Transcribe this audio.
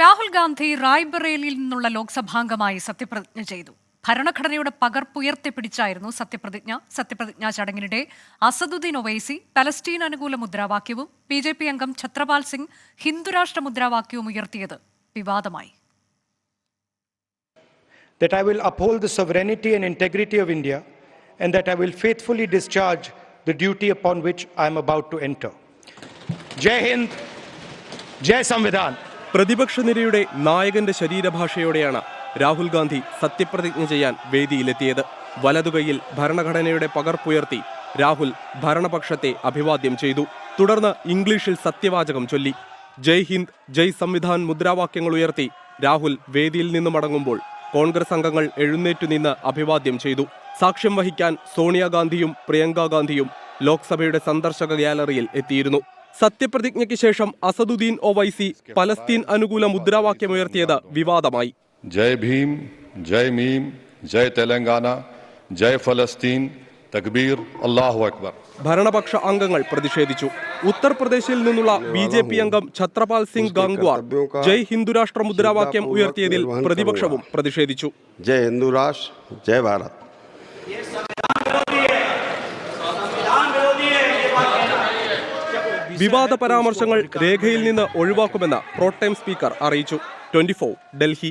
രാഹുൽ ഗാന്ധി റായ്ബറേലിയിൽ നിന്നുള്ള ലോക്സഭാംഗമായി സത്യപ്രതിജ്ഞ ചെയ്തു ഭരണഘടനയുടെ പകർപ്പുയർത്തിപ്പിടിച്ചായിരുന്നു സത്യപ്രതിജ്ഞ സത്യപ്രതിജ്ഞാ ചടങ്ങിനിടെ അസദുദ്ദീൻ ഒവൈസി പലസ്റ്റീൻ അനുകൂല മുദ്രാവാക്യവും ബി ജെ പി അംഗം ഛത്രപാൽ സിംഗ് ഹിന്ദുരാഷ്ട്ര മുദ്രാവാക്യവും ഉയർത്തിയത് വിവാദമായി that I will uphold the sovereignty and integrity of India and that I will faithfully discharge the duty upon which I am about to enter. Jai Hind, Jai Samvidhan. പ്രതിപക്ഷ നിരയുടെ നായകന്റെ ശരീരഭാഷയോടെയാണ് രാഹുൽ ഗാന്ധി സത്യപ്രതിജ്ഞ ചെയ്യാൻ വേദിയിലെത്തിയത്. വലതുകൈയിൽ ഭരണഘടനയുടെ പകർപ്പുയർത്തി രാഹുൽ ഭരണപക്ഷത്തെ അഭിവാദ്യം ചെയ്തു. തുടർന്ന് ഇംഗ്ലീഷിൽ സത്യവാചകം ചൊല്ലി. ജയ് ഹിന്ദ് ജയ് സംവിധാൻ മുദ്രാവാക്യങ്ങൾ ഉയർത്തി രാഹുൽ വേദിയിൽ നിന്ന് മടങ്ങുമ്പോൾ കോൺഗ്രസ് അംഗങ്ങൾ എഴുന്നേറ്റു നിന്ന് അഭിവാദ്യം ചെയ്തു. സാക്ഷ്യം വഹിക്കാൻ സോണിയാഗാന്ധിയും പ്രിയങ്ക ഗാന്ധിയും ലോക്സഭയുടെ സന്ദർശക ഗ്യാലറിയിൽ എത്തിയിരുന്നു. സത്യപ്രതിജ്ഞയ്ക്ക് ശേഷം അസദുദ്ദീൻ ഒവൈസി പലസ്തീൻ അനുകൂല മുദ്രാവാക്യമുയർത്തിയത് വിവാദമായി. ജയ് ഭീം ജയ് മീം ജയ് തെലങ്കാന ജയ് ഫലസ്തീൻ തക്ബീർ അള്ളാഹു അക്ബർ. ഭരണപക്ഷ അംഗങ്ങൾ പ്രതിഷേധിച്ചു. ഉത്തർപ്രദേശിൽ നിന്നുള്ള ബി ജെ പി അംഗം ഛത്രപാൽ സിംഗ് ഗംഗ്വാർ ജയ് ഹിന്ദുരാഷ്ട്ര മുദ്രാവാക്യം ഉയർത്തിയതിൽ പ്രതിപക്ഷവും പ്രതിഷേധിച്ചു. ജയ് ഹിന്ദുരാഷ്ട്ര ജയ് ഭാരത്. വിവാദ പരാമർശങ്ങൾ രേഖയിൽ നിന്ന് ഒഴിവാക്കുമെന്ന് പ്രോട്ടൈം സ്പീക്കർ അറിയിച്ചു. ട്വന്റി ഡൽഹി.